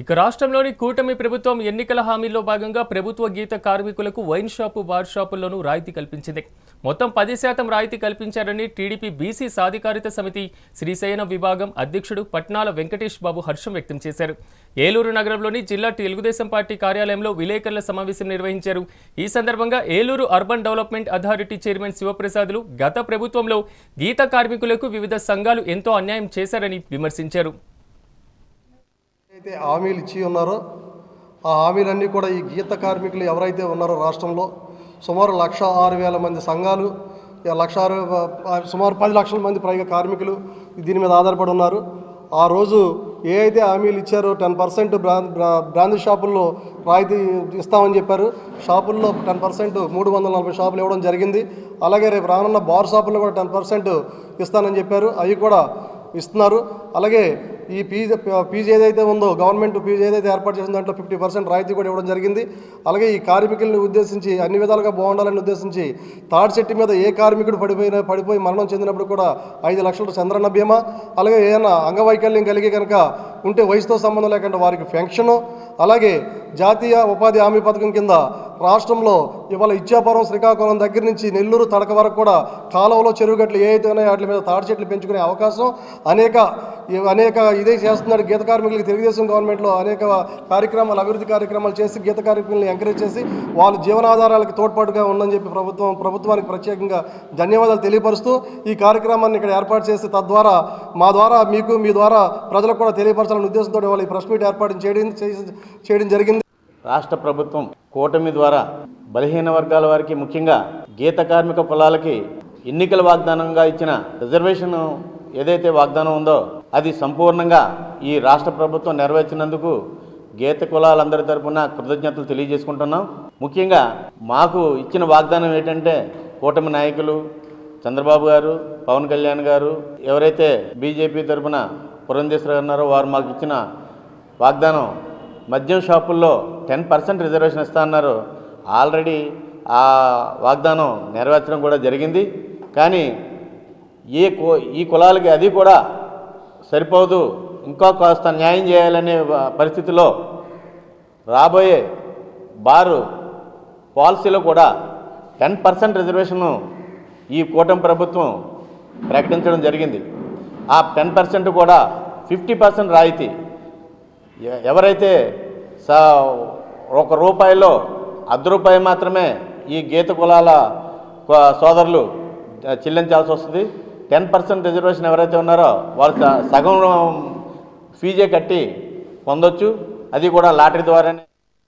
ఇక రాష్ట్రంలోని కూటమి ప్రభుత్వం ఎన్నికల హామీల్లో భాగంగా ప్రభుత్వ గీత కార్మికులకు వైన్ షాపు బార్ షాపుల్లోనూ రాయితీ కల్పించింది. మొత్తం పది శాతం రాయితీ కల్పించారని టీడీపీ బీసీ సాధికారిత సమితి శ్రీశయన విభాగం అధ్యక్షుడు పట్నాల వెంకటేష్ బాబు హర్షం వ్యక్తం చేశారు. ఏలూరు నగరంలోని జిల్లా తెలుగుదేశం పార్టీ కార్యాలయంలో విలేకరుల సమావేశం నిర్వహించారు. ఈ సందర్భంగా Eluru urban development authority chairman శివప్రసాదులు గత ప్రభుత్వంలో గీత కార్మికులకు వివిధ సంఘాలు ఎంతో అన్యాయం చేశారని విమర్శించారు. అయితే హామీలు ఇచ్చి ఉన్నారో ఆ హామీలన్నీ కూడా ఈ గీత కార్మికులు ఎవరైతే ఉన్నారో రాష్ట్రంలో సుమారు లక్ష ఆరు వేల మంది సంఘాలు లక్ష ఆరు సుమారు పది లక్షల మంది పైగా కార్మికులు దీని మీద ఆధారపడి ఉన్నారు. ఆ రోజు ఏ అయితే హామీలు ఇచ్చారో టెన్ పర్సెంట్ బ్రాండ్ షాపుల్లో రాయితీ ఇస్తామని చెప్పారు. షాపుల్లో టెన్ పర్సెంట్ మూడు వందల నలభై షాపులు ఇవ్వడం జరిగింది. అలాగే రేపు రానున్న బార్ షాపుల్లో కూడా టెన్ పర్సెంట్ ఇస్తానని చెప్పారు. అవి కూడా ఇస్తున్నారు. అలాగే ఈ ఫీజు ఫీజు ఏదైతే ఉందో గవర్నమెంట్ ఫీజు ఏదైతే ఏర్పాటు చేసిన దాంట్లో ఫిఫ్టీ పర్సెంట్ రాయితీ కూడా ఇవ్వడం జరిగింది. అలాగే ఈ కార్మికుల్ని ఉద్దేశించి అన్ని విధాలుగా బాగుండాలని ఉద్దేశించి తాడి చెట్టు మీద ఏ కార్మికుడు పడిపోయిన పడిపోయి మరణం చెందినప్పుడు కూడా ఐదు లక్షల చంద్రన్న బీమా. అలాగే ఏదైనా అంగవైకల్యం కలిగి కనుక ఉంటే వయసుతో సంబంధం లేకుండా వారికి పెన్షను. అలాగే జాతీయ ఉపాధి హామీ పథకం కింద రాష్ట్రంలో ఇవాళ ఇచ్చాపురం శ్రీకాకుళం దగ్గర నుంచి నెల్లూరు తడక వరకు కూడా కాలువలో చెరువుగట్లు గట్లు అయితే ఉన్నాయో వాటి మీద తాడి చెట్లు పెంచుకునే అవకాశం. అనేక అనేక ఇదే చేస్తున్నాడు గీత కార్మికులకి తెలుగుదేశం గవర్నమెంట్లో అనేక కార్యక్రమాలు అభివృద్ధి కార్యక్రమాలు చేసి గీత కార్మికులను ఎంకరేజ్ చేసి వాళ్ళ జీవనాధారాలకు తోడ్పాటుగా ఉందని చెప్పి ప్రభుత్వం ప్రభుత్వానికి ప్రత్యేకంగా ధన్యవాదాలు తెలియపరుస్తూ ఈ కార్యక్రమాన్ని ఇక్కడ ఏర్పాటు చేసి తద్వారా మా ద్వారా మీకు మీ ద్వారా ప్రజలకు కూడా తెలియపరచాలనే ఉద్దేశంతో వాళ్ళు ఈ ప్రెస్ మీట్ ఏర్పాటు చేయడం చేయడం జరిగింది. రాష్ట్ర ప్రభుత్వం కూటమి ద్వారా బలహీన వర్గాల వారికి ముఖ్యంగా గీత కార్మిక కులాలకి ఎన్నికల వాగ్దానంగా ఇచ్చిన రిజర్వేషన్ ఏదైతే వాగ్దానం ఉందో అది సంపూర్ణంగా ఈ రాష్ట్ర ప్రభుత్వం నెరవేర్చినందుకు గీత కులాలందరి తరపున కృతజ్ఞతలు తెలియజేసుకుంటున్నాం. ముఖ్యంగా మాకు ఇచ్చిన వాగ్దానం ఏంటంటే కూటమి నాయకులు చంద్రబాబు గారు పవన్ కళ్యాణ్ గారు ఎవరైతే బీజేపీ తరపున పురంధేశ్వర గారు ఉన్నారో వారు మాకు ఇచ్చిన వాగ్దానం మద్యం షాపుల్లో టెన్ పర్సెంట్ రిజర్వేషన్ ఇస్తా అన్నారు. ఆల్రెడీ ఆ వాగ్దానం నెరవేర్చడం కూడా జరిగింది. కానీ ఏ ఈ కులాలకి అది కూడా సరిపోదు. ఇంకా కాస్త న్యాయం చేయాలనే పరిస్థితిలో రాబోయే బారు పాలసీలో కూడా టెన్ పర్సెంట్ రిజర్వేషన్ను ఈ కూటమి ప్రభుత్వం ప్రకటించడం జరిగింది. ఆ టెన్ పర్సెంట్ కూడా ఫిఫ్టీ పర్సెంట్ రాయితీ. ఎవరైతే సా ఒక రూపాయిలో అర్ధ రూపాయి మాత్రమే ఈ గీత కులాల సోదరులు చెల్లించాల్సి వస్తుంది. టెన్ పర్సెంట్ రిజర్వేషన్ ఎవరైతే ఉన్నారో వాళ్ళు స- సగం ఫీజే కట్టి పొందొచ్చు. అది కూడా లాటరీ ద్వారానే